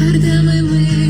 стартами ми.